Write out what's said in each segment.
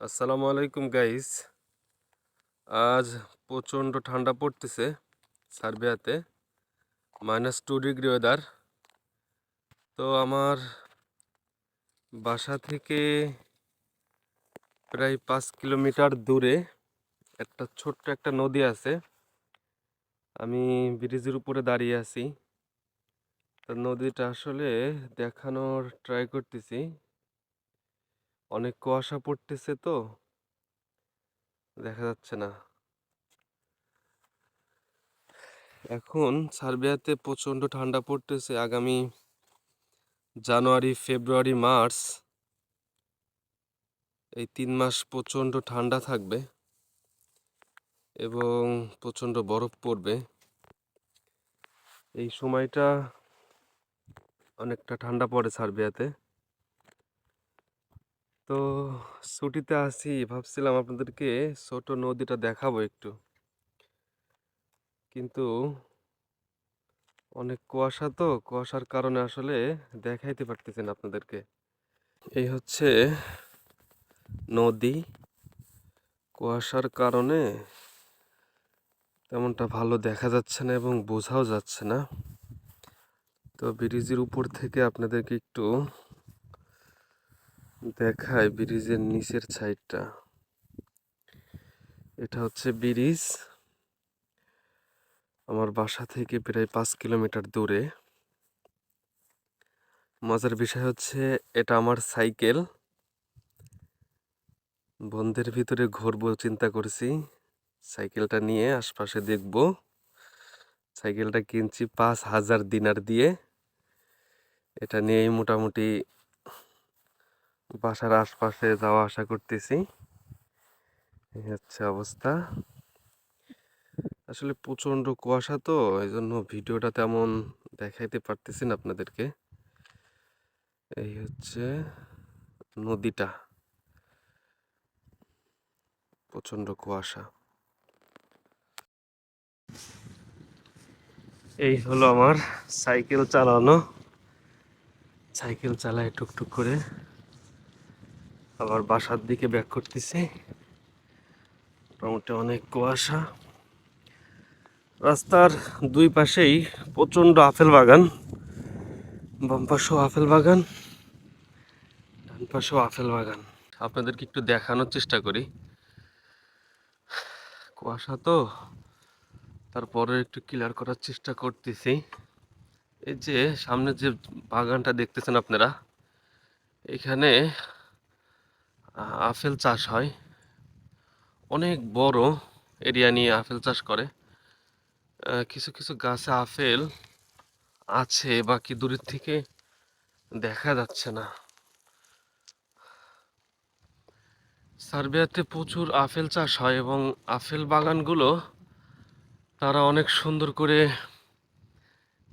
আসসালামু আলাইকুম গাইস আজ প্রচণ্ড ঠান্ডা পড়তেছে সার্বিয়াতে। মাইনাস টু ডিগ্রি ওয়েদার তো আমার বাসা থেকে প্রায় পাঁচ কিলোমিটার দূরে একটা ছোট্ট একটা নদী আছে। আমি ব্রিজের উপরে দাঁড়িয়ে আছি। তো নদীটা আসলে দেখানোর ট্রাই করতেছি। অনেক কুয়াশা পড়তেছে তো, দেখা যাচ্ছে না। এখন সার্বিয়াতে প্রচণ্ড ঠান্ডা পড়তেছে। আগামী জানুয়ারি, ফেব্রুয়ারি, মার্চ এই তিন মাস প্রচণ্ড ঠান্ডা থাকবে এবং প্রচণ্ড বরফ পড়বে। এই সময়টা অনেকটা ঠান্ডা পড়ে সার্বিয়াতে। তো ছুটিতে আসি, ভাবছিলাম আপনাদেরকে ছোট নদীটা দেখাবো একটু। কিন্তু অনেক কুয়াশা তো, কুয়াশার কারণে আসলে দেখাইতে পারতেছেন আপনাদেরকে। এই হচ্ছে নদী। কুয়াশার কারণে তেমনটা ভালো দেখা যাচ্ছে না এবং বোঝাও যাচ্ছে না। তো ব্রিজের উপর থেকে আপনাদেরকে একটু দেখায় ব্রিজের নিচের সাইডটা এটা হচ্ছে ব্রিজ। আমার বাসা থেকে প্রায় পাঁচ কিলোমিটার দূরে। মজার বিষয় হচ্ছে, এটা আমার সাইকেল। বন্ধের ভিতরে ঘুরবো, চিন্তা করছি। সাইকেলটা নিয়ে আশপাশে দেখব। সাইকেলটা কিনছি পাঁচ হাজার দিনার দিয়ে। এটা নিয়েই মোটামুটি বাসার আশপাশে যাওয়া আসা করতেছি। এই হচ্ছে অবস্থা। আসলে প্রচণ্ড কুয়াশা তো এই জন্য ভিডিওটা তেমন দেখাইতে পারতেছি না আপনাদেরকে। এই হচ্ছে নদীটা। প্রচণ্ড কুয়াশা। এই হলো আমার সাইকেল চালানো। সাইকেল চালায় টুকটুক করে। আবার বাসার দিকে ব্যাক করতেছি। মোটামুটি অনেক কুয়াশা। রাস্তার দুই পাশেই প্রচণ্ড আপেল বাগান। বাম পাশেও আপেল বাগান, ডান পাশেও আপেল বাগান। আপনাদেরকে একটু দেখানোর চেষ্টা করি। কুয়াশা তো, তারপরে একটু ক্লিয়ার করার চেষ্টা করতেছি। এই যে সামনে যে বাগানটা দেখতেছেন আপনারা, এখানে আপেল চাষ হয়। অনেক বড় এরিয়া নিয়ে আপেল চাষ করে। কিছু কিছু গাছে আপেল আছে, বাকি দূরের থেকে দেখা যাচ্ছে না। সার্বিয়াতে প্রচুর আপেল চাষ হয় এবং আপেল বাগানগুলো তারা অনেক সুন্দর করে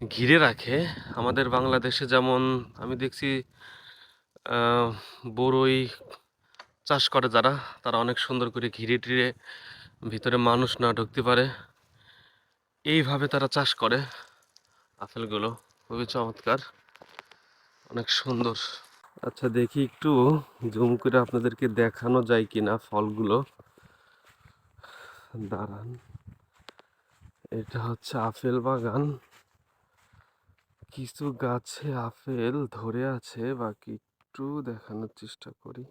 ঘিরে রাখে। আমাদের বাংলাদেশে যেমন আমি দেখছি বড়ই চাষ করে যারা, তারা অনেক সুন্দর করে ঘিরে টিরে ভিতরে মানুষ না ঢুকতে পারে। এইভাবে তারা চাষ করে। আপেলগুলো খুবই চমৎকার, অনেক সুন্দর। আচ্ছা দেখি একটু জুম করে আপনাদেরকে দেখানো যায় কিনা ফলগুলো। দাঁড়ান, এটা হচ্ছে আপেল বাগান। কিছু গাছে আপেল ধরে আছে, বাকি একটু দেখানোর চেষ্টা করি।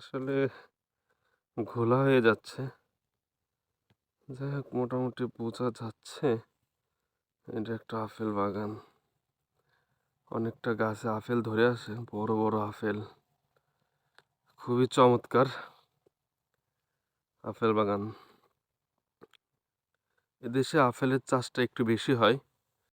আসলে ঘোলা হয়ে যাচ্ছে। যাই হোক মোটামুটি বোঝা যাচ্ছে এটা একটা আপেল বাগান। অনেকটা গাছে আপেল ধরে আছে বড় বড় আপেল। খুবই চমৎকার আপেল বাগান। এদেশে আপেলের চাষটা একটু বেশি হয়।